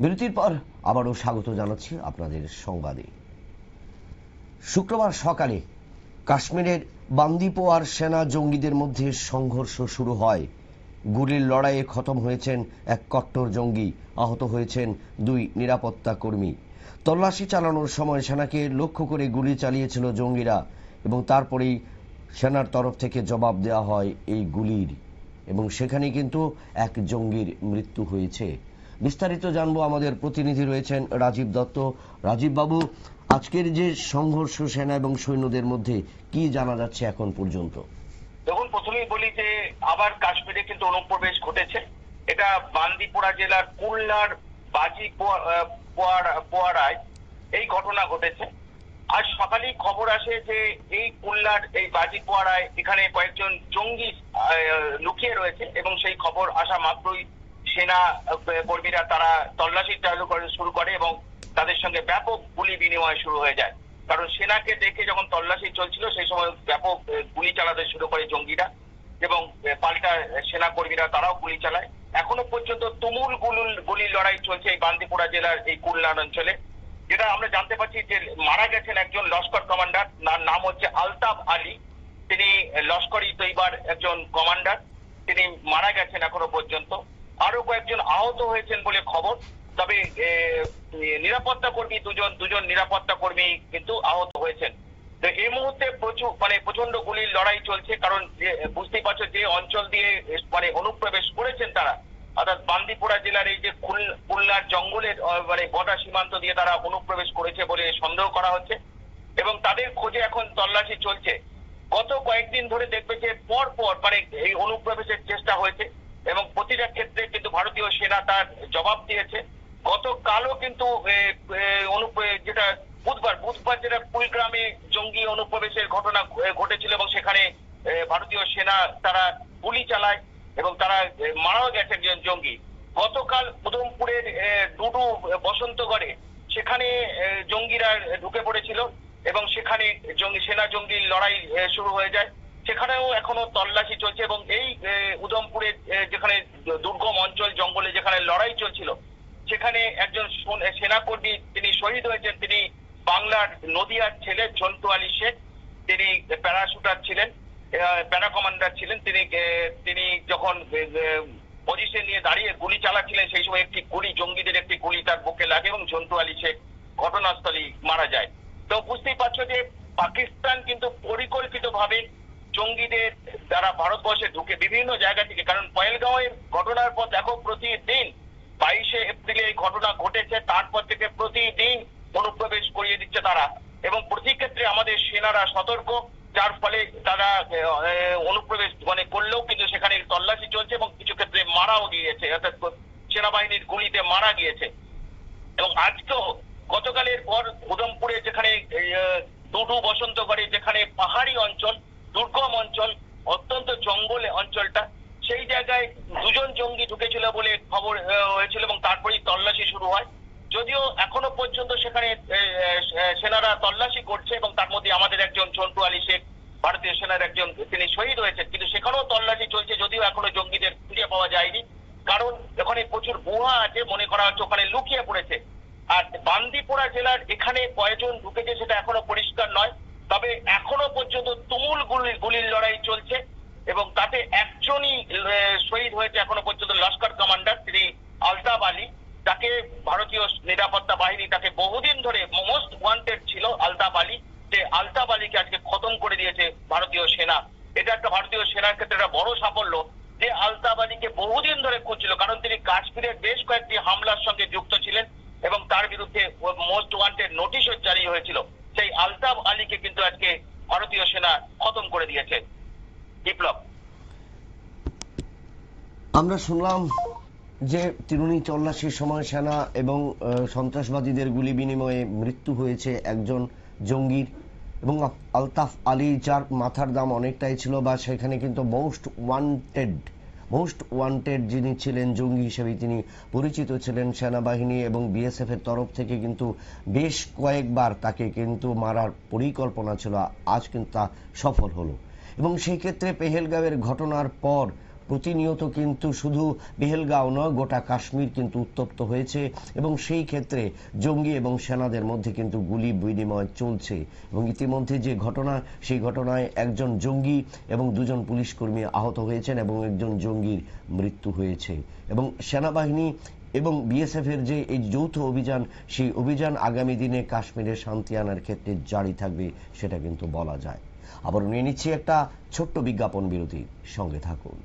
বিরতির পর আবারও স্বাগত জানাচ্ছি আপনাদের সংবাদে। শুক্রবার সকালে কাশ্মীরের বান্দিপোয়ার সেনা জঙ্গিদের মধ্যে সংঘর্ষ শুরু হয়। গুলির লড়াইয়ে খতম হয়েছেন এক কট্টর জঙ্গি, আহত হয়েছেন দুই নিরাপত্তা কর্মী। তল্লাশি চালানোর সময় সেনাকে লক্ষ্য করে গুলি চালিয়েছিল জঙ্গিরা এবং তারপরেই সেনার তরফ থেকে জবাব দেওয়া হয় এই গুলির এবং সেখানে কিন্তু এক জঙ্গির মৃত্যু হয়েছে। বিস্তারিত জানব, আমাদের প্রতিনিধি রয়েছেন রাজীব দত্ত। রাজীব বাবু, আজকের যে সংঘর্ষ সেনা এবং সৈন্যদের মধ্যে কি জানা যাচ্ছে এখন পর্যন্ত? দেখুন, প্রথমেই বলি যে আবার কাশ্মীরে কিন্তু অনুপ্রবেশ ঘটেছে। এটা বান্দিপোরা জেলার কুলনার বাজি পোয়ারায় এই ঘটনা ঘটেছে। আজ সকালেই খবর আসে যে এই কুলনার, এই বাজি পোয়ারায় এখানে কয়েকজন জঙ্গি লুকিয়ে রয়েছে এবং সেই খবর আসা মাত্রই সেনা কর্মীরা তারা তল্লাশি চালু করে, শুরু করে এবং তাদের সঙ্গে ব্যাপক গুলি বিনিময় শুরু হয়ে যায়। কারণ সেনাকে দেখে যখন তল্লাশি চলছিল, সেই সময় ব্যাপক গুলি চালাতে শুরু করে জঙ্গিরা এবং পাল্টা সেনা কর্মীরা তারাও গুলি চালায়। এখনও পর্যন্ত তুমুল গুলুল, গুলির লড়াই চলছে এই বান্দিপুরা জেলার এই কুলনার অঞ্চলে। যেটা আমরা জানতে পারছি যে মারা গেছেন একজন লস্কর কমান্ডার, তার নাম হচ্ছে আলতাফ আলী। তিনি লস্করি তৈবার একজন কমান্ডার। তিনি মারা গেছেন এখনও পর্যন্ত। আরও কয়েকজন আহত হয়েছেন বলে খবর। তবে নিরাপত্তা কর্মী দুজন দুজন নিরাপত্তা কর্মী কিন্তু আহত হয়েছেন। তো এই মুহূর্তে প্রচুর মানে প্রচণ্ড গুলির লড়াই চলছে, কারণ বুঝতেই পারছ যে অঞ্চল দিয়ে মানে অনুপ্রবেশ করেছেন তারা। অর্থাৎ বান্দিপুরা জেলার এই যে খুল- খুলনার জঙ্গলের মানে বর্ডার সীমান্ত দিয়ে তারা অনুপ্রবেশ করেছে বলে সন্দেহ করা হচ্ছে। এবং তাদের খোঁজে এখন তল্লাশি চলছে। গত কয়েকদিন ধরে দেখবে যে পর পর মানে এই অনুপ্রবেশের চেষ্টা হয়েছে। এবং প্রতিটা ক্ষেত্রে কিন্তু ভারতীয় সেনা তার জবাব দিয়েছে। গতকালও কিন্তু যেটা বুধবার বুধবার যেটা কুলগ্রামে জঙ্গি অনুপ্রবেশের ঘটনা ঘটেছিল এবং সেখানে ভারতীয় সেনা তারা গুলি চালায় এবং তারা মারাও গেছে একজন জঙ্গি। গতকাল উধমপুরের ডুডু বসন্তগড়ে সেখানে জঙ্গিরা ঢুকে পড়েছিল এবং সেখানে জঙ্গি, সেনা জঙ্গির লড়াই শুরু হয়ে যায়। সেখানেও এখনও তল্লাশি চলছে এবং এই উধমপুরের যেখানে দুর্গম অঞ্চল জঙ্গলে যেখানে লড়াই চলছিল, সেখানে একজন সোন- সেনাকর্মী তিনি শহীদ হয়েছেন। তিনি বাংলার নদিয়ার ছেলে ঝন্টু আলী শেখ। তিনি প্যারাশুটার ছিলেন প্যারা কমান্ডার ছিলেন। তিনি তিনি যখন পজিশন নিয়ে দাঁড়িয়ে গুলি চালাচ্ছিলেন, সেই সময় একটি গুলি, জঙ্গিদের একটি গুলি তার বুকে লাগে এবং ঝন্টু আলী শেখ ঘটনাস্থলেই মারা যায়। তো বুঝতেই পারছ যে পাকিস্তান কিন্তু পরিকল্পিতভাবে দ্বারা ভারতবর্ষে ঢুকে বিভিন্ন জায়গা থেকে, কারণ পয়েলগাঁওয়ের ঘটনার পর দেখো প্রতিদিন বাইশে এপ্রিলে এই ঘটনা ঘটেছে, তারপর থেকে প্রতিদিন অনুপ্রবেশ করিয়ে দিচ্ছে তারা। এবং প্রতি ক্ষেত্রে আমাদের সেনারা সতর্ক, যার ফলে তারা অনুপ্রবেশ মানে করলেও কিন্তু সেখানে তল্লাশি চলছে এবং কিছু ক্ষেত্রে মারাও গিয়েছে, অর্থাৎ সেনাবাহিনীর গুলিতে মারা গিয়েছে। এবং আজকেও গতকালের পর উধমপুরে যেখানে ডুডু বসন্তগড়ে যেখানে পাহাড়ি অঞ্চল, দুর্গম অঞ্চল অত্যন্ত জঙ্গলে অঞ্চলটা, সেই জায়গায় দুজন জঙ্গি ঢুকেছিল বলে খবর হয়েছিল এবং তারপরেই তল্লাশি শুরু হয়। যদিও এখনও পর্যন্ত সেখানে সেনারা তল্লাশি করছে এবং তার মধ্যে আমাদের একজন চন্টু আলী শেখ, ভারতীয় সেনার একজন, তিনি শহীদ হয়েছেন, কিন্তু সেখানেও তল্লাশি চলছে, যদিও এখনও জঙ্গিদের খুঁজে পাওয়া যায়নি। কারণ ওখানে প্রচুর গুহা আছে, মনে করা হচ্ছে ওখানে লুকিয়ে পড়েছে। আর বান্দিপোরা জেলার এখানে কয়জন ঢুকেছে সেটা এখনও পরিষ্কার নয়। তবে এখনও পর্যন্ত তুমুল গুলির লড়াই চলছে এবং তাতে একজনই শহীদ হয়েছে এখনও পর্যন্ত লস্কর কমান্ডার, তিনি আলতাফ আলী। তাকে ভারতীয় নিরাপত্তা বাহিনী তাকে বহুদিন ধরে মোস্ট ওয়ান্টেড ছিল আলতাফ আলী। যে আলতাফ আলীকে আজকে খতম করে দিয়েছে ভারতীয় সেনা। এটা একটা ভারতীয় সেনার ক্ষেত্রে একটা বড় সাফল্য যে আলতাফ আলীকে বহুদিন ধরে খুঁজছিল, কারণ তিনি কাশ্মীরের বেশ কয়েকটি হামলার সঙ্গে যুক্ত ছিলেন এবং তার বিরুদ্ধে মোস্ট ওয়ান্টেড নোটিশও জারি হয়েছিল সেই আলতাফ আলীকে কিন্তু আজকে ভারতীয় সেনা খতম করে দিয়েছে বিপ্লব। আমরা শুনলাম যে তিরুনি তল্লাশির সময় সেনা এবং সন্ত্রাসবাদীদের গুলি বিনিময়ে মৃত্যু হয়েছে একজন জঙ্গির এবং আলতাফ আলী, যার মাথার দাম অনেকটাই ছিল বা সেখানে কিন্তু মোস্ট ওয়ান্টেড মোস্ট ওয়ান্টেড যিনি ছিলেন, জঙ্গি হিসেবে তিনি পরিচিত ছিলেন সেনাবাহিনী এবং বিএসএফ এর তরফ থেকে কিন্তু বেশ কয়েকবার তাকে কিন্তু মারার পরিকল্পনা ছিল, আজ কিন্তু তা সফল হলো। এবং সেই ক্ষেত্রে পেহেলগাঁওয়ের ঘটনার পর প্রতিনিয়ত কিন্তু শুধু বেহেলগাঁও নয়, গোটা কাশ্মীর কিন্তু উত্তপ্ত হয়েছে এবং সেই ক্ষেত্রে জঙ্গি এবং সেনাদের মধ্যে কিন্তু গুলি বিনিময় চলছে এবং ইতিমধ্যে যে ঘটনা, সেই ঘটনায় একজন জঙ্গি এবং দুজন পুলিশ কর্মী আহত হয়েছেন এবং একজন জঙ্গির মৃত্যু হয়েছে এবং সেনাবাহিনী এবং বিএসএফ এর যে এই যৌথ অভিযান, সেই অভিযান আগামী দিনে কাশ্মীরে শান্তি আনার ক্ষেত্রে জারি থাকবে সেটা কিন্তু বলা যায়। আবার নিয়ে নিচ্ছি একটা ছোট্ট বিজ্ঞাপন বিরতি। সঙ্গে থাকুন।